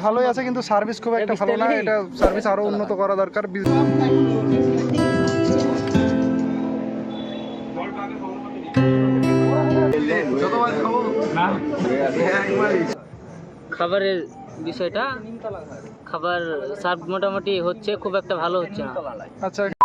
ভালোই আছে কিন্তু সার্ভিস খুব একটা ভালো না এটা সার্ভিস আরও উন্নত করা দরকার খাবারের বিষয়টা খাবার সার্ভ মোটামুটি হচ্ছে খুব একটা ভালো হচ্ছে না। আচ্ছা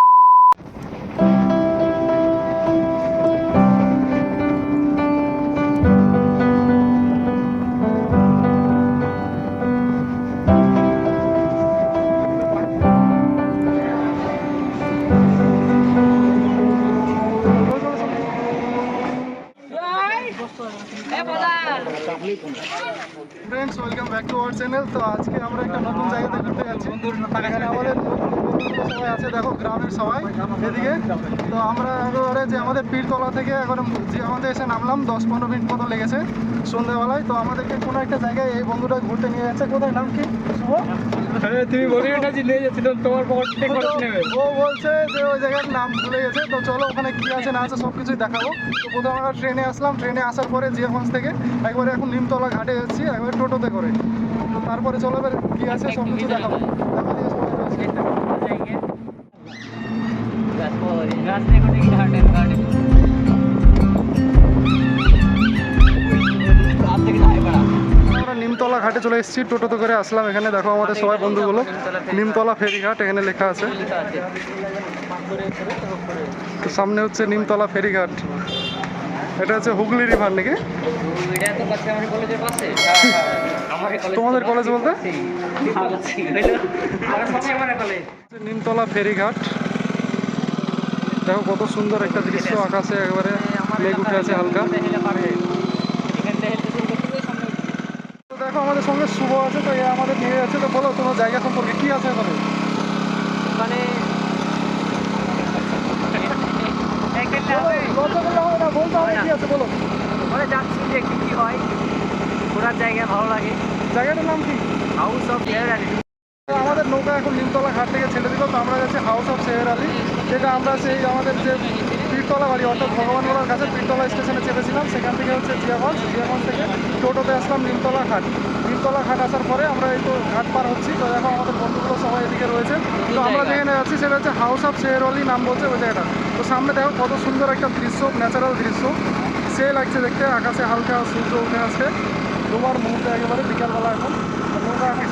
friends welcome back to our channel তো আজকে আমরা একটা নতুন জায়গাতে ঘুরতে যাচ্ছি এখানে আমাদের নতুন বন্ধুরা সবাই আছে দেখো গ্রামের সবাই এদিকে। তো আমরা একেবারে যে আমাদের পীরতলা থেকে এখন যে আমাদের এসে নামলাম দশ পনেরো মিনিট মতো লেগেছে সন্ধ্যাবেলায়। তো আমাদেরকে কোনো একটা জায়গায় এই বন্ধুটা ঘুরতে নিয়ে যাচ্ছে। কোথায়? নাম কি? তুমি বলি যে নিয়ে যাচ্ছিলাম তোমার ও বলছে যে ওই জায়গার নাম ভুলে গেছে। তো চলো ওখানে কি আছে না আছে সব কিছুই দেখাবো। তো প্রথমে আমরা ট্রেনে আসলাম। ট্রেনে আসার পরে জিয়াগঞ্জ থেকে একবারে এখন নিমতলা ঘাটে যাচ্ছি একবারে টোটোতে করে। তো তারপরে চলো এবার কি আছে সব কিছু দেখাবো নিমতলা ঘাটে চলে এসেছি টোটোতে করে আসলাম এখানে। দেখো আমাদের সবাই বন্ধুগুলো। নিমতলা ফেরিঘাট এখানে লেখা আছে। তো সামনে হচ্ছে নিমতলা ফেরিঘাট। এটা হচ্ছে হুগলি রিভার নাকি? তোমাদের কলেজ বলতে? নিমতলা ফেরিঘাট। দেখো কত সুন্দর একটা দৃশ্য আকাশে একবারে মেঘ উঠে আছে হালকা। দেখো আমাদের সঙ্গে শুভ আছে তো আমাদের নিয়ে যাচ্ছে। তো বলো তোমার জায়গা সম্পর্কে কি আছে এখানে? ওখানে ওখানে যাচ্ছি যে কি কি হয়। ঘোরার জায়গা ভালো লাগে। জায়গাটার নাম কি? হাউস অফ নৌকা এখন নিমতলা ঘাট থেকে ছেড়ে দিল। তো আমরা যাচ্ছি হাউস অফ শেয়ার আলী যেটা আমরা সেই আমাদের যে পীরতলা বাড়ি অর্থাৎ ভগবানগোলার কাছে পীরতলা স্টেশনে চেপেছিলাম সেখান থেকে হচ্ছে জিয়াগঞ্জ জিয়াগঞ্জ থেকে টোটোতে আসলাম নিমতলা ঘাট। নিমতলা ঘাট আসার পরে আমরা এই তো ঘাট পার হচ্ছি। তো এখন আমাদের বন্ধুগুলো সবাই এদিকে রয়েছে। তো আমরা যেখানে যাচ্ছি সেটা হচ্ছে হাউস অফ শেয়ার আলী নাম বলছে ওই জায়গাটা। তো সামনে দেখো কত সুন্দর একটা দৃশ্য ন্যাচারাল দৃশ্য। সে লাগছে দেখতে আকাশে হালকা সূর্য উঠে আসছে। তোমার মুহূর্তে একেবারে বিকালবেলা এখন। নৌকা আগে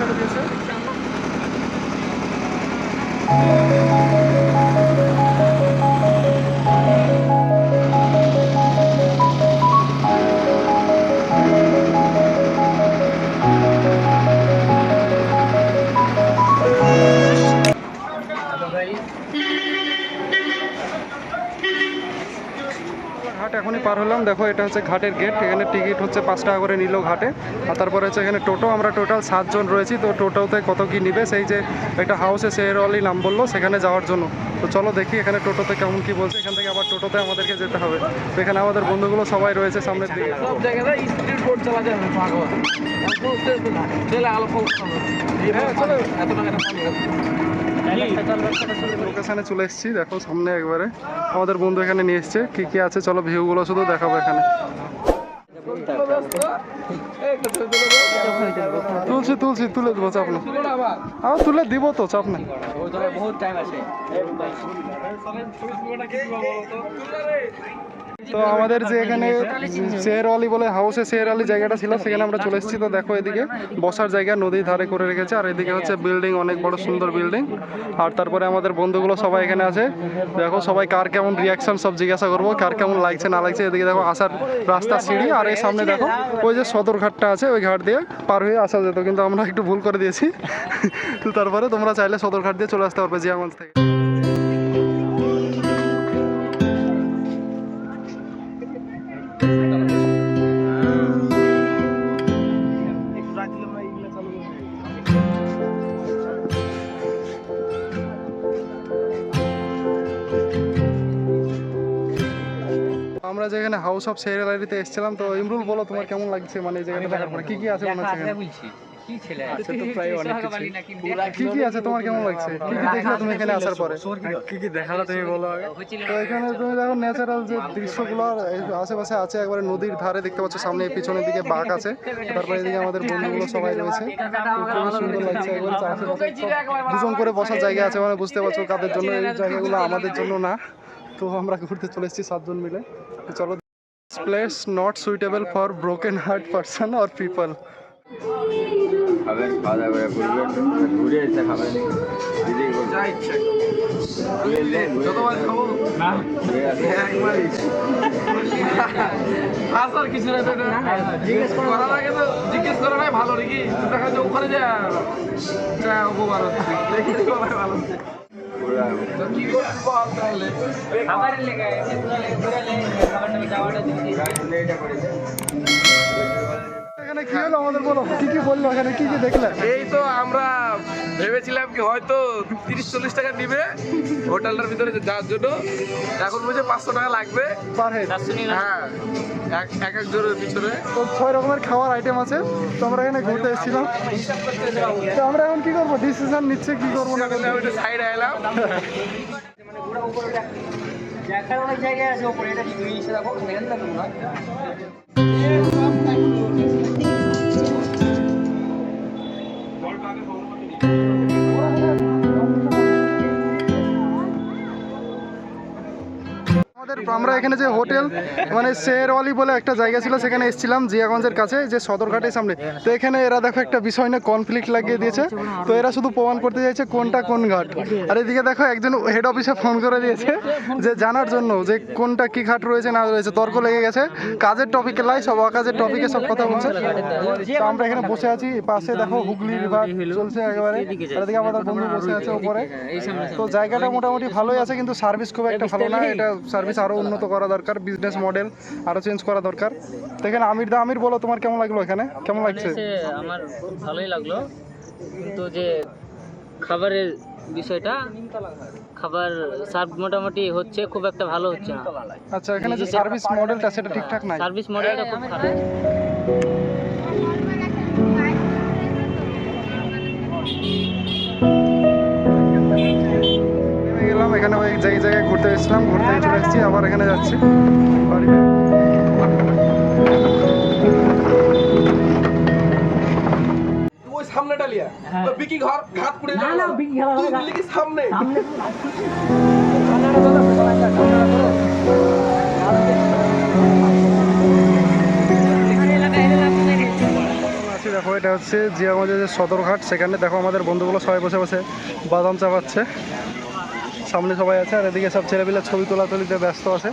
পার হলাম। দেখো, এটা হচ্ছে ঘাটের গেট এখানে টিকিট হচ্ছে পাঁচ টাকা করে নিল ঘাটে। আর তারপরে হচ্ছে এখানে টোটো। আমরা টোটাল সাতজন রয়েছি। তো টোটোতে কত কি নিবে? সেই যে একটা হাউসে শেয়ার অলি নাম বলল, সেখানে যাওয়ার জন্য। তো চলো দেখি এখানে টোটোতে কেমন কি বলছে। এখান থেকে আবার টোটোতে আমাদেরকে যেতে হবে। তো এখানে আমাদের বন্ধুগুলো সবাই রয়েছে সামনের দিকে। সব জায়গায় লোকেশানে চলে এসেছি, দেখো সামনে একবারে। আমাদের বন্ধু এখানে নিয়ে এসছে, কি কি আছে? চলো ভিউগুলো শুধু দেখাবো এখানে। তুলছি তুলছি, তুলে দেবো, চাপ না আবার তুলে দিব তো, চাপ নেই। বহুত টাইম আছে তো আমাদের যে এখানে শের আলি বলে হাউসে শের আলি জায়গাটা ছিল, সেখানে আমরা চলে এসেছি। তো দেখো এদিকে বসার জায়গা নদীর ধারে করে রেখেছে। আর এদিকে হচ্ছে বিল্ডিং অনেক বড় সুন্দর বিল্ডিং আর তারপরে আমাদের বন্ধুগুলো সবাই এখানে আছে। দেখো সবাই কার কেমন রিয়াকশন সব জিজ্ঞাসা করব, কার কেমন লাগছে, না লাগছে। এদিকে দেখো আসার রাস্তা সিঁড়ি, আর এই সামনে দেখো ওই যে সদর ঘাটটা আছে, ওই ঘাট দিয়ে পার হয়ে আসা যেত। কিন্তু আমরা একটু ভুল করে দিয়েছি। তো তারপরে তোমরা চাইলে সদর ঘাট দিয়ে চলে আসতে পারবে, জিয়াগঞ্জ থেকে। হাউস অফ শেয়ার এসেছিলাম তো ইমরুল বলো তোমার কেমন লাগছে? মানে এই জায়গাটা দেখার পরে কি কি আছে মনে হচ্ছে এখানে? বলছি। আচ্ছা, কি কি আছে তোমার কেমন লাগছে? কি কি দেখলে তুমি এখানে আসার পরে? কি কি দেখাল তুমি বলো তো এখানে তুমি দেখো ন্যাচারাল যে দৃশ্যগুলো আশেপাশে আছে একবারে নদীর ধারে দেখতে পাচ্ছ সামনে পিছনের দিকে বাঘ আছে। তারপরে এদিকে আমাদের বন্ধুগুলো সবাই রয়েছে। তো খুবই সুন্দর লাগছে একবারে আশেপাশে দুজন করে বসার জায়গা আছে মানে বুঝতে পারছ কাদের জন্য এই জায়গাগুলো আমাদের জন্য না। তো আমরা ঘুরতে চলে এসেছি সাতজন মিলে। তো চলো place not suitable for broken heart person or people খাবেন খাওয়া দাওয়া করে ঘুরবেন ঘুরে এসে খাবেন দিদি যা ইচ্ছে ঘুরে এলে ঘুরে যতবার খাবো ঘুরে আসে একবারই আসার কিছু না তো এটা জিজ্ঞেস করার আগে তো জিজ্ঞেস করাটাই ভালো নাকি দেখা যায় ওখানে যা এখানে কি হলো আমাদের বলো? কি কি বলল? এখানে কি কি দেখলে? এই তো আমরা ভেবেছিলাম কি হয়তো তিরিশ চল্লিশ টাকা নিবে হোটেলটার ভিতরে যাওয়ার জন্য। এখন বুঝে পাঁচশো টাকা লাগবে। হ্যাঁ এক এক এক জনের পিছনে তো ছয় রকমের খাওয়ার আইটেম আছে। তো আমরা এখানে ঘুরতে এসেছিলাম। তো আমরা এখন কি করব? ডিসিশন নিচ্ছে কি করব না। আমি একটু সাইডে এলাম। দেখার অনেক জায়গায় আছে ওপরে। এটা দেখো। দেখেন না তোমরা আমাদের আমরা এখানে যে হোটেল মানে শেরওয়ালি বলে একটা জায়গা ছিল, সেখানে এসেছিলাম জিয়াগঞ্জের কাছে, যে সদরঘাটের সামনে। তো এখানে এরা দেখো একটা বিষয় নিয়ে কনফ্লিক্ট লাগিয়ে দিয়েছে। তো এরা শুধু প্রমাণ করতে চাইছে কোনটা কোন ঘাট। আর এদিকে দেখো একজন হেড অফিসে ফোন করে দিয়েছে, যে জানার জন্য যে কোনটা কি ঘাট রয়েছে, না রয়েছে, তর্ক লেগে গেছে। কাজের টপিকে লাই, সব অকাজের টপিকে সব কথা বলছে। তো আমরা এখানে বসে আছি, পাশে দেখো হুগলি রিভার চলছে একেবারে। এদিকে আমাদের বন্ধু বসে আছে উপরে। তো জায়গাটা মোটামুটি ভালোই আছে, কিন্তু সার্ভিস খুব একটা ভালো না, এটা সার্ভিস আরও উন্নত করা দরকার বিজনেস মডেল আরও চেঞ্জ করা দরকার। তো এখানে আমির দা আমির বলো তোমার কেমন লাগল এখানে? কেমন লাগছে? আমার খুব ভালোই লাগল। কিন্তু যে খাবারের বিষয়টা খাবার সার্ভ মোটামুটি হচ্ছে খুব একটা ভালো হচ্ছে না। আচ্ছা এখানে যে সার্ভিস মডেলটা সেটা ঠিকঠাক নাই? সার্ভিস মডেলটা খুব খারাপ। নেমে গেলাম এখানে ওই যে জায়গায় ঘুরতে এসেছিলাম ঘুরতে চলে এসেছি আবার এখানে যাচ্ছি। বাড়িতে সামনেটা লিয়া। বিকি ঘর ঘাত করে না না বিকি ঘর তুই বললি কি সামনে? আছি দেখো এটা হচ্ছে জিয়াগঞ্জের যে সদরঘাট। সেখানে দেখো আমাদের বন্ধুগুলো সবাই বসে বসে বাদাম চাপাচ্ছে সামনে সবাই আছে, আর এদিকে সব ছেলেপিলে ছবি তোলা তুলিতে ব্যস্ত আছে।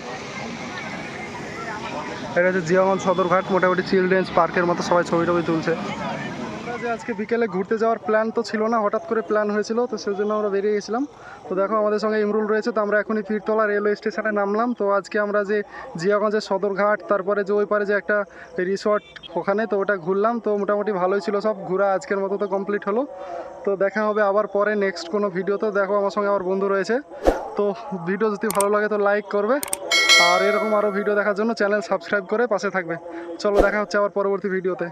এটা হচ্ছে জিয়াগঞ্জ সদরঘাট, মোটামুটি চিলড্রেন্স পার্কের মতো সবাই ছবি টবি তুলছে। যে আজকে বিকেলে ঘুরতে যাওয়ার প্ল্যান তো ছিল না, হঠাৎ করে প্ল্যান হয়েছিল, তো সেই জন্য আমরা বেরিয়ে গেছিলাম। তো দেখো আমাদের সঙ্গে ইমরুল রয়েছে, তো আমরা এখনই পীরতলা রেলওয়ে স্টেশনে নামলাম। তো আজকে আমরা যে জিয়াগঞ্জের সদরঘাট, তারপরে যে ওই পারে যে একটা রিসর্ট ওখানে, তো ওটা ঘুরলাম। তো মোটামুটি ভালোই ছিল সব, ঘোরা আজকের মতো তো কমপ্লিট হলো। তো দেখা হবে আবার পরে নেক্সট কোনো ভিডিও তো। দেখো আমার সঙ্গে আমার বন্ধু রয়েছে। তো ভিডিও যদি ভালো লাগে তো লাইক করবে। আর এরকম আরও ভিডিও দেখার জন্য চ্যানেল সাবস্ক্রাইব করে পাশে থাকবে। চলো দেখা হচ্ছে আবার পরবর্তী ভিডিওতে